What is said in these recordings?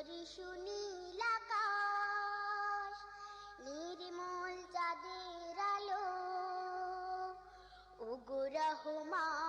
ধরি সুনীল আকাশ নির্মল চাঁদের আলো। ওগো রহমান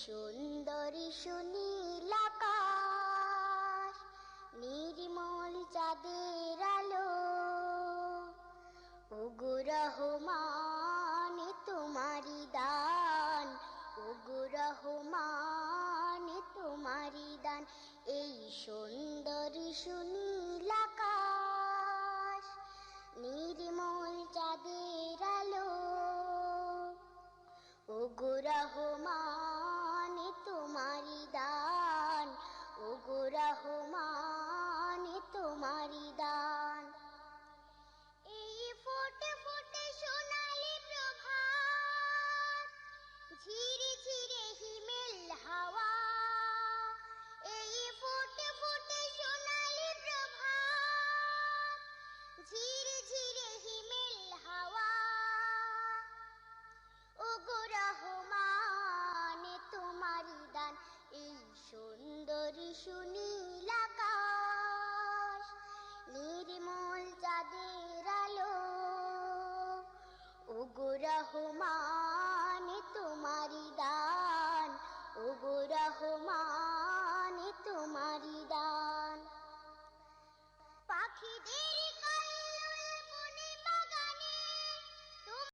সুন্দরী সুনীল আকাশ নির্মল চাঁদের আলো উগুরহমা রহমান তোমারি দান। এই ফোটে ফোটে সোনালি প্রভাত ঝিরি